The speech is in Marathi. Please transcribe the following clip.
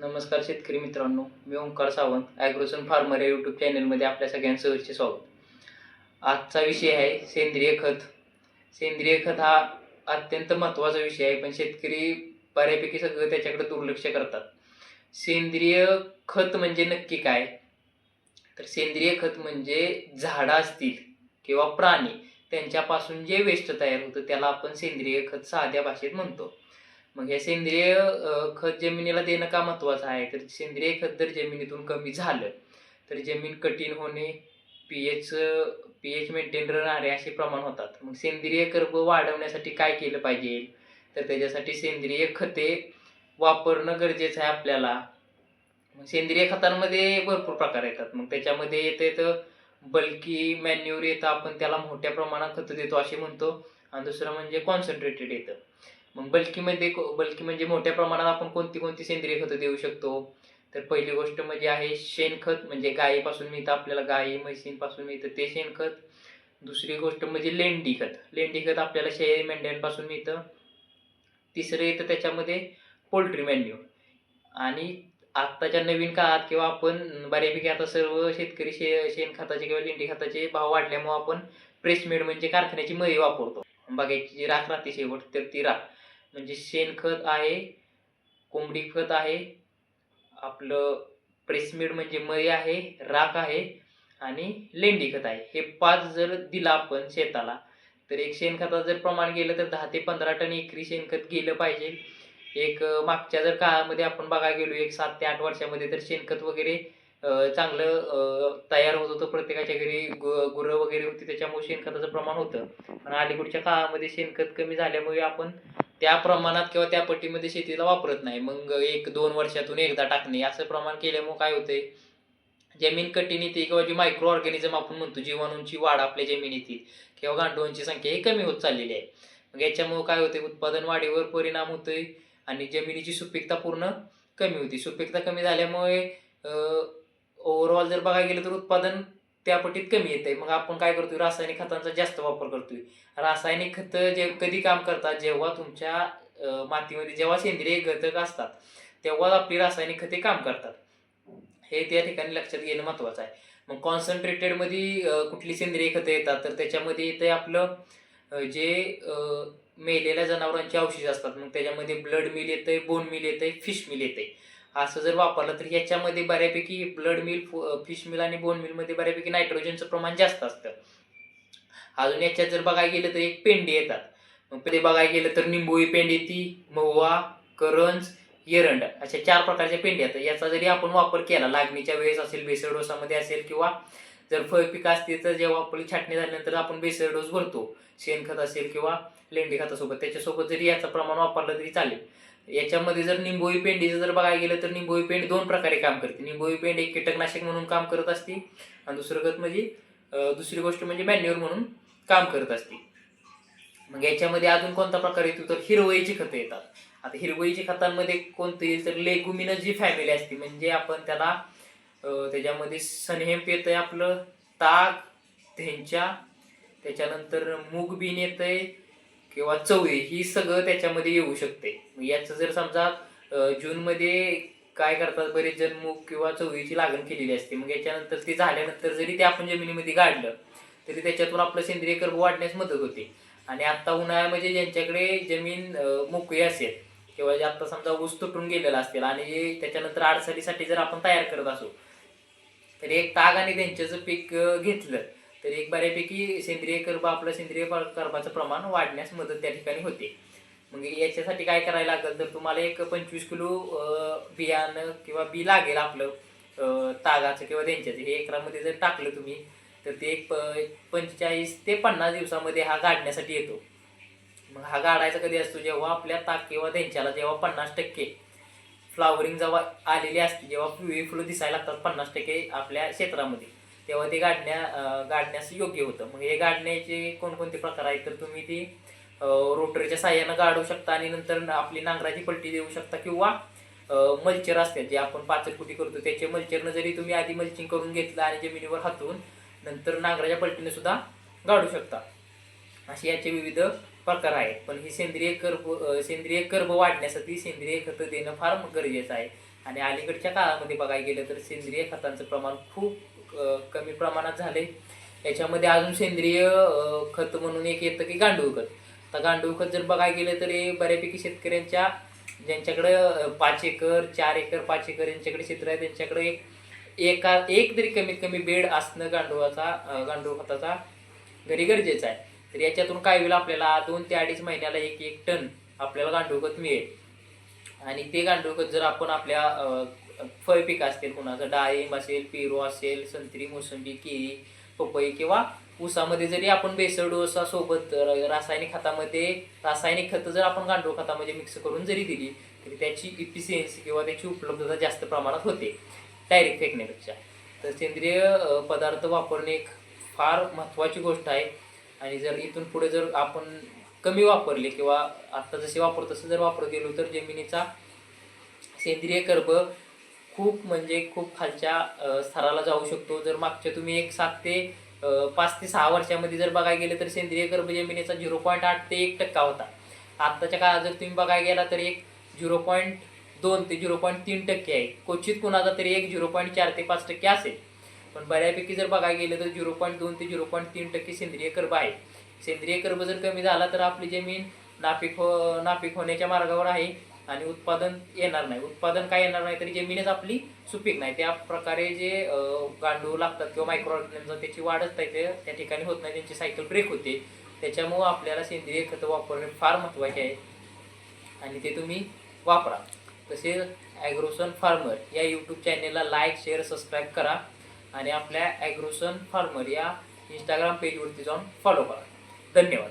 नमस्कार शेतकरी मित्रांनो मी ओंकार सावंत ॲग्रोसन फार्मर या यूट्यूब चॅनलमध्ये आपल्या सगळ्यांचं सहर्ष स्वागत. आजचा विषय आहे सेंद्रिय खत. सेंद्रिय खत हा अत्यंत महत्त्वाचा विषय आहे पण शेतकरी बऱ्यापैकी सगळं त्याच्याकडे दुर्लक्ष करतात. सेंद्रिय खत म्हणजे नक्की काय? तर सेंद्रिय खत म्हणजे झाडं असतील किंवा प्राणी त्यांच्यापासून जे वेस्ट तयार होतं त्याला आपण सेंद्रिय खत साध्या भाषेत म्हणतो. मग हे सेंद्रिय खत जमिनीला देणं का महत्त्वाचं आहे? तर सेंद्रिय खत जर जमिनीतून कमी झालं तर जमीन कठीण होणे P H P H maintain राहणे असे प्रमाण होतात. मग सेंद्रिय कर्ब वाढवण्यासाठी काय केलं पाहिजे? तर त्याच्यासाठी सेंद्रिय खते वापरणं गरजेचं आहे आपल्याला. मग सेंद्रिय खतांमध्ये भरपूर प्रकार येतात. मग त्याच्यामध्ये येते तर बल्की मॅन्युअर येतं. आपण त्याला मोठ्या प्रमाणात खतं देतो असे म्हणतो. आणि दुसरं म्हणजे कॉन्सन्ट्रेटेड येतं. मग बल्कीमध्ये बल्की म्हणजे मोठ्या प्रमाणात आपण कोणती कोणती सेंद्रिय खतं देऊ शकतो? तर पहिली गोष्ट म्हणजे आहे शेणखत म्हणजे गायीपासून मिळतं आपल्याला गाई म्हशींपासून मिळतं ते शेणखत. दुसरी गोष्ट म्हणजे लेंडी खत. लेंडी खत आपल्याला शेळी मेंढ्यांपासून मिळतं. तिसरं येतं त्याच्यामध्ये पोल्ट्री मॅन्यू आणि आत्ताच्या नवीन काळात किंवा आपण बऱ्यापैकी आता सर्व शेतकरी शे शेणखताचे किंवा लेंडी खताचे भाव वाढल्यामुळे आपण प्रेसमेड म्हणजे कारखान्याची मळी वापरतो. बघायची जी राख राहते शेवट तर ती राख. म्हणजे शेणखत आहे कोंबडी खत आहे आपलं प्रेसमीड म्हणजे मळी आहे राख आहे आणि लेंडी खत आहे. हे पाच जर दिलं आपण शेताला तर एक शेणखताचं जर प्रमाण गेलं तर दहा ते पंधरा टन एकरी शेणखत गेलं पाहिजे. एक मागच्या जर काळामध्ये आपण बघायला गेलो एक सात ते आठ वर्षामध्ये तर शेणखत वगैरे चांगलं तयार होत होतं. प्रत्येकाच्या घरी गुरं वगैरे होती त्याच्यामुळे शेणखताचं प्रमाण होतं. पण अलीकडच्या काळामध्ये शेणखत कमी झाल्यामुळे आपण त्या प्रमाणात किंवा त्या पट्टीमध्ये शेतीला वापरत नाही. मग एक दोन वर्षातून एकदा टाकणे. असं प्रमाण केल्यामुळे काय होते जमीन कठीण येते किंवा जी मायक्रो ऑर्गॅनिझम आपण म्हणतो जीवाणूंची वाढ आपल्या जमिनीतील किंवा गांडूळांची संख्या ही कमी होत चाललेली आहे. मग याच्यामुळे काय होते उत्पादन वाढीवर परिणाम होतोय आणि जमिनीची सुपीकता पूर्ण कमी होती. सुपीकता कमी झाल्यामुळे ओव्हरऑल जर बघायला गेलं तर उत्पादन त्या पटीत कमी येत आहे मग आपण काय करतोय? रासायनिक खतांचा जास्त वापर करतोय. रासायनिक खतं जे कधी काम करतात? जेव्हा तुमच्या मातीमध्ये जेव्हा सेंद्रिय घटक असतात तेव्हा आपली रासायनिक खते काम करतात. हे त्या ठिकाणी लक्षात घेणं महत्वाचं आहे. मग कॉन्सन्ट्रेटेडमध्ये कुठली सेंद्रिय खतं येतात? तर त्याच्यामध्ये ते आपलं जे मेलेल्या जनावरांची अवशेष असतात. मग त्याच्यामध्ये ब्लड मिल येतंय बोन मिल येतंय फिश मिल येते असं जर वापरलं तर याच्यामध्ये बऱ्यापैकी ब्लड मिल फिश मिल आणि बोन मिलमध्ये बऱ्यापैकी नायट्रोजनचं प्रमाण जास्त असतं. अजून याच्यात जर बघायला गेलं तर एक पेंडी येतात. मग ते बघायला गेलं तर निंबोळी पेंड येते महुवा करंज एरंड अशा चार प्रकारच्या पेंडी येतात. याचा जरी आपण वापर केला लागणीच्या वेळेस असेल बेसळ डोसामध्ये असेल किंवा जर फळपिकं असतील तर जेव्हा आपली छाटणी झाल्यानंतर आपण बेसळ डोस भरतो. शेणखत असेल किंवा लेंडी खतासोबत. त्याच्यासोबत जरी याचं प्रमाण वापरलं तरी चालेल. याच्यामध्ये जर निंबोई पेंडीचं जर बघायला गेलं तर निंबोई पेंड दोन प्रकारे काम करते. निंबोई पेंड एक कीटकनाशक म्हणून काम करत असते आणि दुसरं गत म्हणजे दुसरी गोष्ट म्हणजे मॅन्युअर म्हणून काम करत असते. मग याच्यामध्ये अजून कोणता प्रकार येतो तर हिरवळीची खतं येतात. आता हिरवळीची खतांमध्ये कोणतं येईल तर लेगुमिनस जी फॅमिली असते म्हणजे आपण त्याला त्याच्यामध्ये सनहेम्प येतंय आपलं ताग त्यांच्या त्याच्यानंतर मूग बीन आहे किंवा चवळी ही सगळं त्याच्यामध्ये येऊ शकते. मग याचं जर समजा जूनमध्ये काय करतात बरेच जण मूग किंवा चवळीची लागण केलेली असते. मग याच्यानंतर ते झाल्यानंतर जरी ते आपण जमिनीमध्ये गाडलं तरी त्याच्यातून आपलं सेंद्रिय कर्ब वाढण्यास मदत होते. आणि आत्ता उन्हाळ्यामध्ये ज्यांच्याकडे जमीन मोकळी असेल किंवा जे आता समजा ऊस तुटून गेलेला असेल आणि त्याच्यानंतर आडसरीसाठी जर आपण तयार करत असू तर एक ताग आणि त्यांच्याचं पीक घेतलं तर एक बऱ्यापैकी सेंद्रिय कर्ब आपलं सेंद्रिय कर्बाचं प्रमाण वाढण्यास मदत त्या ठिकाणी होते. मग याच्यासाठी काय करायला लागेल तर तुम्हाला एक पंचवीस किलो बियाणं किंवा बी लागेल आपलं तागाचं किंवा त्यांच्याचं हे एकरामध्ये जर टाकलं तुम्ही तर ते एक प- पंचेचाळीस ते पन्नास दिवसामध्ये हा गाडण्यासाठी येतो. मग हा गाडायचा कधी असतो? जेव्हा आपल्या ताक किंवा त्यांच्याला जेव्हा पन्नास टक्के फ्लावरिंग जेव्हा आलेली असते जेव्हा पिवळी फुलं दिसायला लागतात पन्नास टक्के आपल्या क्षेत्रामध्ये. तेव्हा ते गाडण्या गाडण्यास योग्य होतं. मग हे गाडण्याचे कोणकोणते प्रकार आहेत? तर तुम्ही ती रोटरीच्या साह्यानं गाडू शकता आणि नंतर आपली नांगराची पलटी देऊ शकता किंवा मल्चर असते जे आपण पाचटकुटी करतो. त्याचे मल्चरनं जरी तुम्ही आधी मल्चिंग करून घेतलं आणि जमिनीवर हातून नंतर नांगराच्या पलटीने सुद्धा गाडू शकता. असे याचे विविध प्रकार आहेत. पण ही सेंद्रिय कर्ब सेंद्रिय कर्ब वाढण्यासाठी सेंद्रिय खतं देणं फार गरजेचं आहे. आणि अलीकडच्या काळामध्ये बघायला गेलं तर सेंद्रिय खतांचं प्रमाण खूप कमी प्रमाणात झाले. याच्यामध्ये अजून सेंद्रिय खत म्हणून एक येतं की गांडूळ खत तर गांडूळ खत जर बघायला गेलं तर बऱ्यापैकी शेतकऱ्यांच्या ज्यांच्याकडे पाच एकर चार एकर पाच एकर यांच्याकडे क्षेत्र आहे त्यांच्याकडे एक एका एक तरी कमीत कमी बेड असणं गांडूळाचा गांडूळ खताचा घरी गरजेचं आहे. तर याच्यातून काय होईल आपल्याला? दोन ते अडीच महिन्याला एक एक टन आपल्याला गांडूळ खत मिळेल. आणि ते गांडूळ खत जर आपण आपल्या फळपीक फळ असतील कुणाचं डाळिंब असेल पेरू असेल संत्री मोसंबी केळी पपई किंवा ऊसामध्ये जरी आपण बेसळ डोसा सोबत रासायनिक खतामध्ये रासायनिक खतं जर आपण गांडूळ खतामध्ये मिक्स करून जरी दिली तरी त्याची इफिशियन्सी किंवा त्याची उपलब्धता जास्त प्रमाणात होते डायरेक्ट फेकण्यापेक्षा. तर सेंद्रिय पदार्थ वापरणे एक फार महत्त्वाची गोष्ट आहे. आणि जर इथून पुढे जर आपण कमी वापरले किंवा आत्ता जसे वापरतो तसं जर वापरत गेलो तर जमिनीचा सेंद्रिय कर्ब खूप म्हणजे खूप खालच्या स्तराला जाऊ शकतो. जर मागच्या तुम्ही एक सात ते पाच ते सहा वर्षामध्ये जर बघायला गेलं तर सेंद्रिय कर्ब जमिनीचा झिरो पॉईंट आठ ते एक टक्का होता. आत्ताच्या काळात जर तुम्ही बघायला गेला तर एक झिरो पॉईंट दोन ते झिरो पॉईंट तीन टक्के आहे. क्वचित कुणाचा तरी एक झिरो पॉईंट चार ते पाच टक्के असेल. पण बऱ्यापैकी जर बघायला गेलं तर झिरो पॉईंट दोन ते झिरो पॉईंट तीन टक्के सेंद्रिय कर्ब आहे. सेंद्रिय कर्ब जर कमी झाला तर आपली जमीन नापीक हो नापीक होण्याच्या मार्गावर आहे. आणि उत्पादन येणार नाही. उत्पादन काय येणार नाही तरी जमीनच आपली सुपीक नाही. त्या प्रकारे जे गांडूळ लागतात किंवा मायक्रो ऑर्गॅनिझम त्याची वाढच नाही ते त्या ठिकाणी होत नाही. त्यांची सायकल ब्रेक होते. त्याच्यामुळं आपल्याला सेंद्रिय खतं वापरणे फार महत्त्वाचे आहे. आणि ते तुम्ही वापरा. तसेच ॲग्रोसन फार्मर या यूट्यूब चॅनेलला लाईक शेअर सबस्क्राईब करा. आणि आपल्या ॲग्रोसन फार्मर या इंस्टाग्राम पेजवरती जाऊन फॉलो करा. धन्यवाद.